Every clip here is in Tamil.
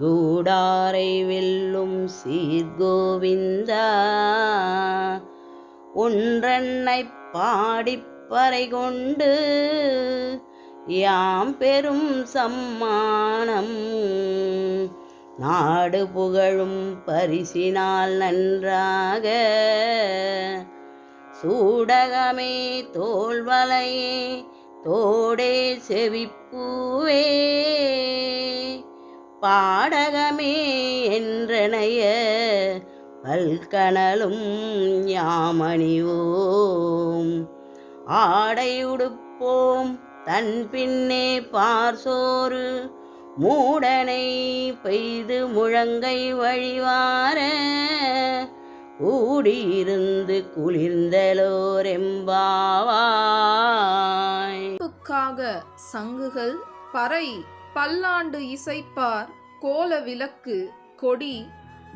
கூடாரை வெல்லும் சீர்கோவிந்தா. ஒன்றன்னை பாடிப்பறை கொண்டு யாம் பெரும் சம்மானம். நாடு புகழும் பரிசினால் நன்றாக சூடகமே தோல்வலையே தோடே செவிப்பூவே. பாடகமே என்றனைய பல்கணலும் யாமணிவோம் ஆடை உடுப்போம் தன் பின்னே பார்சோறு மூடனை பெய்து முழங்கை வழிவார கூடியிருந்து குளிர்ந்தலோரெம்பாவாய். சங்குகள் பறை பல்லாண்டு இசைப்பார் கோல விளக்கு கொடி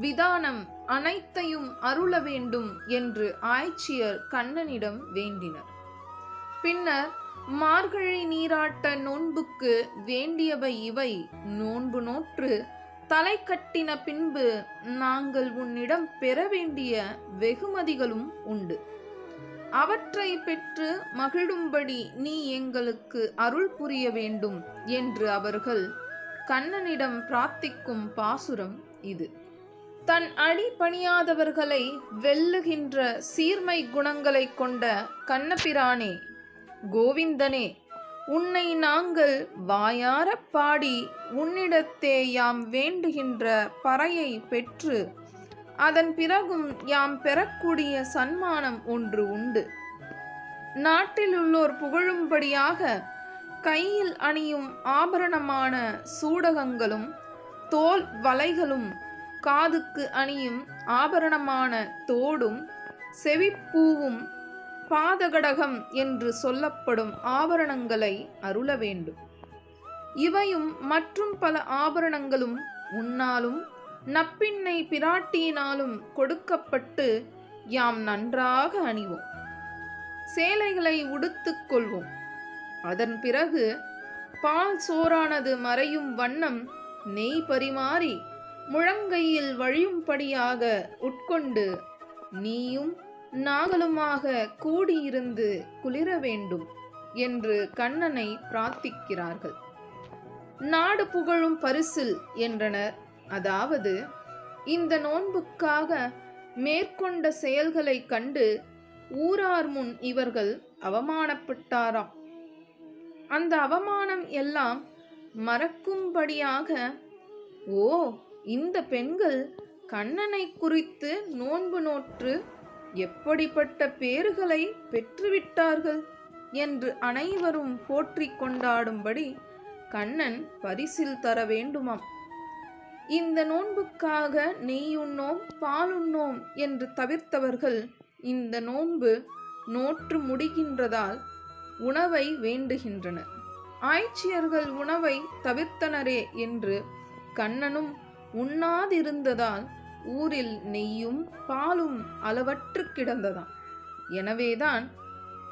விதானம் அனைத்தையும் அருள வேண்டும் என்று ஆய்ச்சியர் கண்ணனிடம் வேண்டினர். பின்னர் மார்கழி நீராட்ட நோன்புக்கு வேண்டியவை இவை. நோன்பு நோற்று தலை கட்டின பின்பு நாங்கள் உன்னிடம் பெற வேண்டிய வெகுமதிகளும் உண்டு. அவற்றை பெற்று மகிழும்படி நீ எங்களுக்கு அருள் புரிய வேண்டும் என்று அவர்கள் கண்ணனிடம் பிரார்த்திக்கும் பாசுரம் இது. தன் அடி பணியாதவர்களை வெல்லுகின்ற சீர்மை குணங்களை கொண்ட கண்ணபிரானே கோவிந்தனே உன்னை நாங்கள் வாயார பாடி உன்னிடத்தே யாம் வேண்டுகின்ற பறையை பெற்று அதன் பிறகும் யாம் பெறக்கூடிய சன்மானம் ஒன்று உண்டு. நாட்டில் உள்ளோர் புகழும்படியாக கையில் அணியும் ஆபரணமான சூடகங்களும் தோல் வலைகளும் காதுக்கு அணியும் ஆபரணமான தோடும் செவிப்பூவும் பாதகடகம் என்று சொல்லப்படும் ஆபரணங்களை அருள வேண்டும். இவையும் மற்றும் பல ஆபரணங்களும் உன்னாலும் நப்பின்னை பிராட்டியினாலும் கொடுக்கப்பட்டு யாம் நன்றாக அணிவோம். சேலைகளை உடுத்துக் கொள்வோம். அதன் பிறகு பால் சோறானது மறையும் வண்ணம் நெய் பரிமாறி முழங்கையில் வழியும்படியாக உட்கொண்டு நீயும் நாங்களுமாக கூடியிருந்து குளிர வேண்டும் என்று கண்ணனை பிரார்த்திக்கிறார்கள். நாடு புகழும் பரிசில் என்றனர். அதாவது இந்த நோன்புக்காக மேற்கொண்ட செயல்களை கண்டு ஊரார் முன் இவர்கள் அவமானப்பட்டாராம். அந்த அவமானம் எல்லாம் மறக்கும்படியாக ஓ இந்த பெண்கள் கண்ணனை குறித்து நோன்பு நோற்று எப்படிப்பட்ட பேறுகளை பெற்றுவிட்டார்கள்? என்று அனைவரும் போற்றிக் கொண்டாடும்படி கண்ணன் பரிசில் தர வேண்டுமாம். இந்த நோன்புக்காக நெய்யுண்ணோம் பாலுண்ணோம் என்று தவிர்த்தவர்கள் இந்த நோன்பு நோற்று முடிகின்றதால் உணவை வேண்டுகின்றனர். ஆய்ச்சியர்கள் உணவை தவிர்த்தனரே என்று கண்ணனும் உண்ணாதிருந்ததால் ஊரில் நெய்யும் பாலும் அளவற்று கிடந்ததாம். எனவேதான்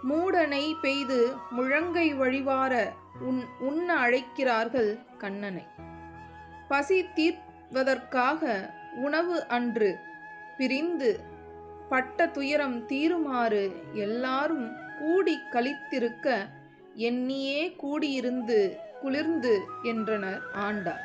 மூட நெய் பெய்து முழங்கை வழிவார உன் உண்ண அழைக்கிறார்கள் கண்ணனை. பசி தீர்வதற்காக உணவு அன்று பிரிந்து பட்ட துயரம் தீருமாறு எல்லாரும் கூடி கழித்திருக்க எண்ணியே கூடியிருந்து குளிர்ந்து என்றனர் ஆண்டார்